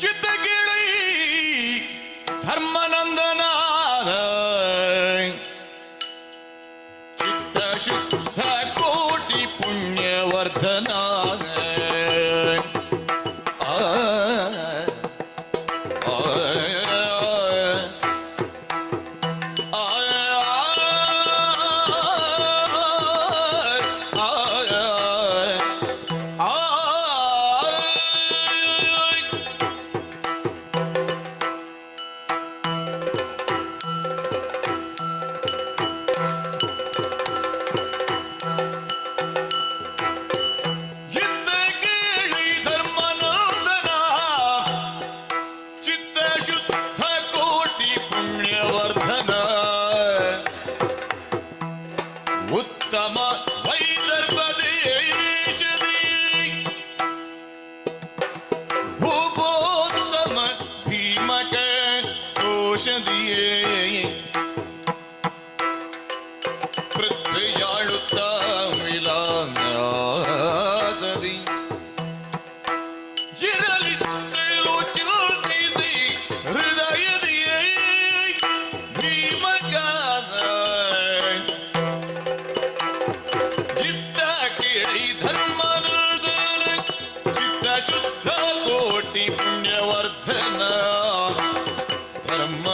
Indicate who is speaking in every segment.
Speaker 1: ಚಿತ್ತ ಕೇಳಿ ಕೋಶದಿಯೇ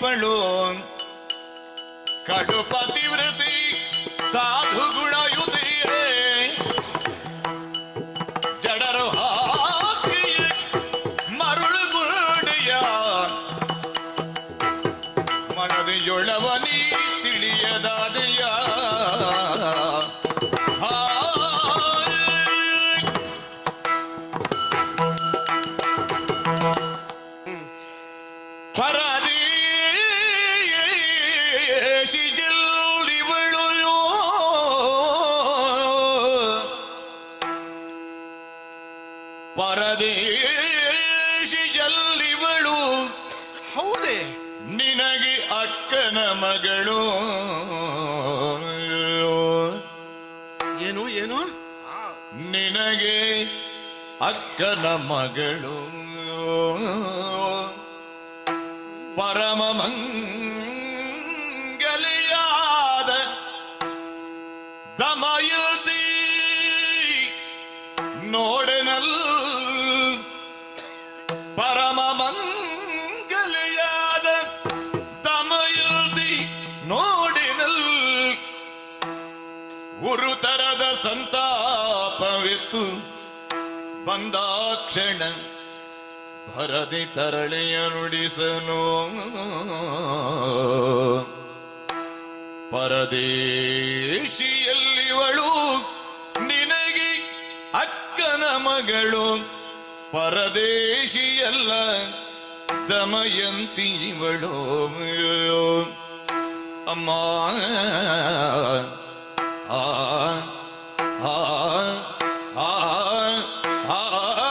Speaker 1: ಇರ್ಪಳು ಕಡು ಪತಿವೃತಿ ಸಾಧು ಗುಣಯುತಿಯೇ ಜಡರು ಹಾಕಿಯೇ ಮರುಳು ಗುರುಡಿಯ ಮನದಿಯೊಳವನಿ ಪರದೇಶಿ ಗೆಲ್ಲಿವಳು
Speaker 2: ಹೌದೇ.
Speaker 1: ನಿನಗೆ ಅಕ್ಕನ ಮಗಳು.
Speaker 2: ಏನು ಏನು?
Speaker 1: ನಿನಗೆ ಅಕ್ಕನ ಮಗಳು. ಪರಮ ಮಂಗಲಿಯಾದ ನೋಡೆನಲ್ ಪರಮ ಮಂಗಲಿಯಾದ നോടിനൽ ഒരു ಉರುತರದ ಸಂತಾಪವಿತ್ತು. ಬಂದಾಕ್ಷಣ ಭರದಿ ತರಳೆಯ ನುಡಿಸನು. ಪರದೇಶಿಯಲ್ಲಿವಳು ಮಗಳು ಪರದೇಶಿಯಲ್ಲ ದಮಯಂತಿ ಇವಳು ಅಮ್ಮ ಆ ಆ ಆ ಆ